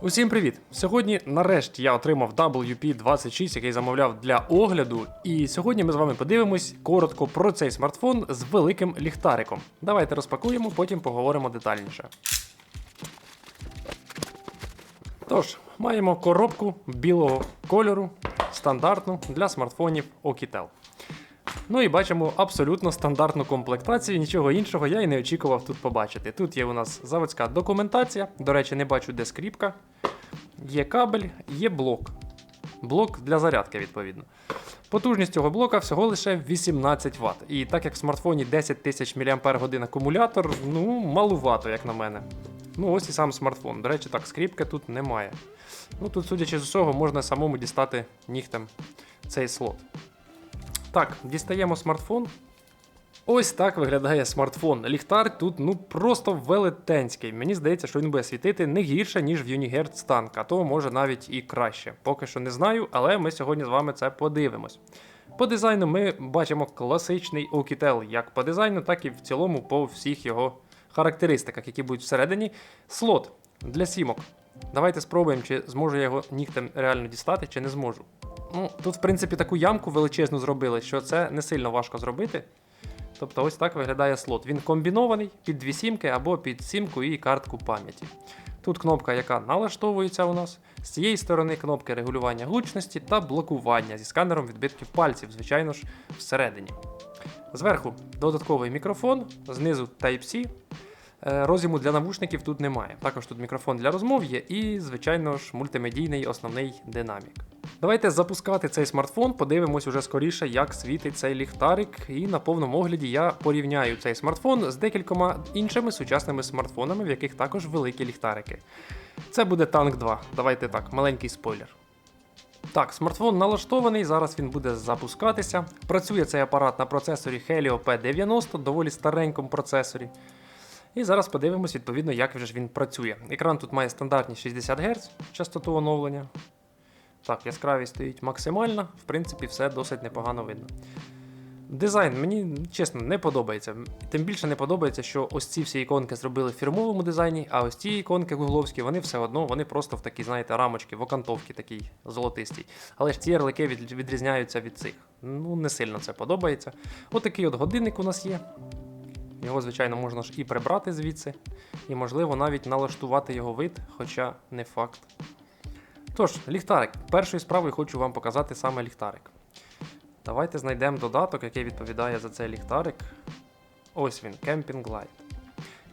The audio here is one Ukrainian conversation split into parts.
Усім привіт! Сьогодні нарешті я отримав WP26, який замовляв для огляду. І сьогодні ми з вами подивимось коротко про цей смартфон з великим ліхтариком. Давайте розпакуємо, потім поговоримо детальніше. Тож, маємо коробку білого кольору, стандартну для смартфонів Okitel. Ну і бачимо абсолютно стандартну комплектацію, нічого іншого я і не очікував тут побачити. Тут є у нас заводська документація, до речі, не бачу, де скріпка. Є кабель, є блок. Блок для зарядки, відповідно. Потужність цього блока всього лише 18 Вт. І так як в смартфоні 10 тисяч мАч акумулятор, ну, малувато, як на мене. Ну, ось і сам смартфон. До речі, так, скріпки тут немає. Ну, тут, судячи з усього, можна самому дістати нігтем цей слот. Так, дістаємо смартфон. Ось так виглядає смартфон. Ліхтар тут ну просто велетенський. Мені здається, що він буде світити не гірше, ніж в Unihertz Tank, а то може навіть і краще. Поки що не знаю, але ми сьогодні з вами це подивимось. По дизайну ми бачимо класичний Oukitel, як по дизайну, так і в цілому по всіх його характеристиках, які будуть всередині. Слот для сімок. Давайте спробуємо, чи зможу я його нігтем реально дістати, чи не зможу. Ну, тут, в принципі, таку ямку величезну зробили, що це не сильно важко зробити. Тобто ось так виглядає слот. Він комбінований під дві сімки або під сімку і картку пам'яті. Тут кнопка, яка налаштовується у нас. З цієї сторони кнопки регулювання гучності та блокування зі сканером відбитків пальців, звичайно ж, всередині. Зверху додатковий мікрофон, знизу Type-C. Е, Розіму для навушників тут немає. Також тут мікрофон для розмов є і, звичайно ж, мультимедійний основний динамік. Давайте запускати цей смартфон, подивимось уже скоріше, як світить цей ліхтарик. І на повному огляді я порівняю цей смартфон з декількома іншими сучасними смартфонами, в яких також великі ліхтарики. Це буде Tank 2. Давайте так, маленький спойлер. Так, смартфон налаштований, зараз він буде запускатися. Працює цей апарат на процесорі Helio P90, доволі старенькому процесорі. І зараз подивимось, відповідно, як вже ж він працює. Екран тут має стандартні 60 Гц частоту оновлення. Так, яскравість стоїть максимальна, в принципі, все досить непогано видно. Дизайн мені чесно не подобається. Тим більше не подобається, що ось ці всі іконки зробили в фірмовому дизайні, а ось ці іконки гугловські, вони все одно, вони просто в такій, знаєте, рамочки, в окантовці такій золотистій. Але ж ці ярлики від, відрізняються від цих. Ну, не сильно це подобається. Отакий от годинник у нас є. Його, звичайно, можна ж і прибрати звідси, і, можливо, навіть налаштувати його вид, хоча не факт. Тож, ліхтарик. Першою справою хочу вам показати саме ліхтарик. Давайте знайдемо додаток, який відповідає за цей ліхтарик. Ось він, Camping Light.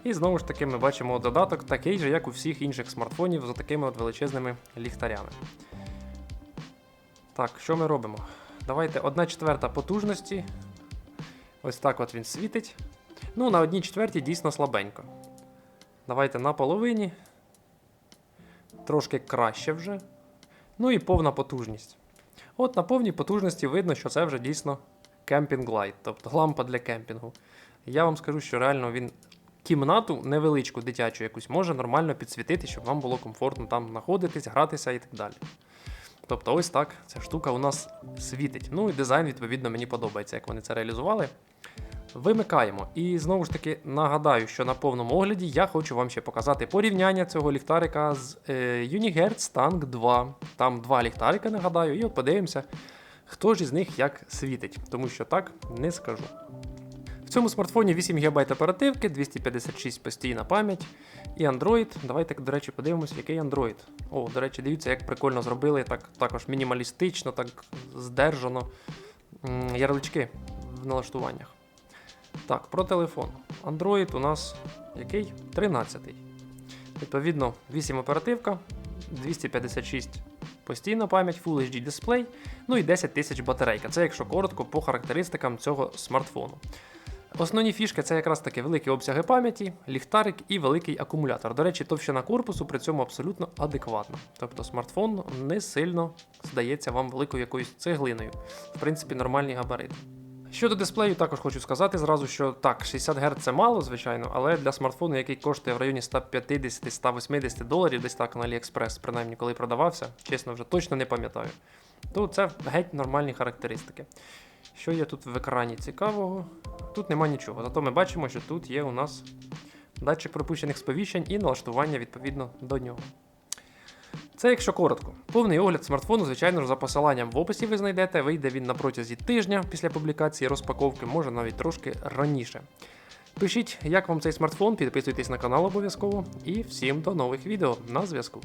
І знову ж таки ми бачимо додаток такий же, як у всіх інших смартфонів, з такими от величезними ліхтарями. Так, що ми робимо? Давайте 1 четверта потужності. Ось так от він світить. Ну, на 1 четвертій дійсно слабенько. Давайте на половині. Трошки краще вже. Ну і повна потужність. От на повній потужності видно, що це вже дійсно кемпінг лайт, тобто лампа для кемпінгу. Я вам скажу, що реально він кімнату невеличку дитячу якусь може нормально підсвітити, щоб вам було комфортно там знаходитись, гратися і так далі. Тобто, ось так ця штука у нас світить. Ну і дизайн, відповідно, мені подобається, як вони це реалізували. Вимикаємо. І знову ж таки нагадаю, що на повному огляді я хочу вам ще показати порівняння цього ліхтарика з е, Unihertz Tank 2. Там два ліхтарика, нагадаю, і от подивимося, хто ж із них як світить, тому що так не скажу. В цьому смартфоні 8 ГБ оперативки, 256 постійна пам'ять і Android. Давайте, до речі, подивимося, який Android. О, до речі, дивіться, як прикольно зробили, так також мінімалістично, так здержано ярлички в налаштуваннях. Так, про телефон. Android у нас який? 13-й. Відповідно, 8 оперативка, 256 постійна пам'ять, Full HD дисплей, ну і 10 тисяч батарейка. Це якщо коротко по характеристикам цього смартфону. Основні фішки це якраз таки великі обсяги пам'яті, ліхтарик і великий акумулятор. До речі, товщина корпусу при цьому абсолютно адекватна. Тобто смартфон не сильно здається вам великою якоюсь цеглиною. В принципі, нормальні габарити. Щодо дисплею, також хочу сказати зразу, що так, 60 Гц це мало, звичайно, але для смартфону, який коштує в районі 150-180 доларів, десь так на AliExpress, принаймні коли продавався, чесно, вже точно не пам'ятаю, то це геть нормальні характеристики. Що є тут в екрані цікавого? Тут нема нічого. Зато ми бачимо, що тут є у нас датчик пропущених сповіщень і налаштування відповідно до нього. Це якщо коротко. Повний огляд смартфону, звичайно ж, за посиланням в описі ви знайдете. Вийде він на протязі тижня після публікації розпаковки, може навіть трошки раніше. Пишіть, як вам цей смартфон, підписуйтесь на канал обов'язково і всім до нових відео на зв'язку.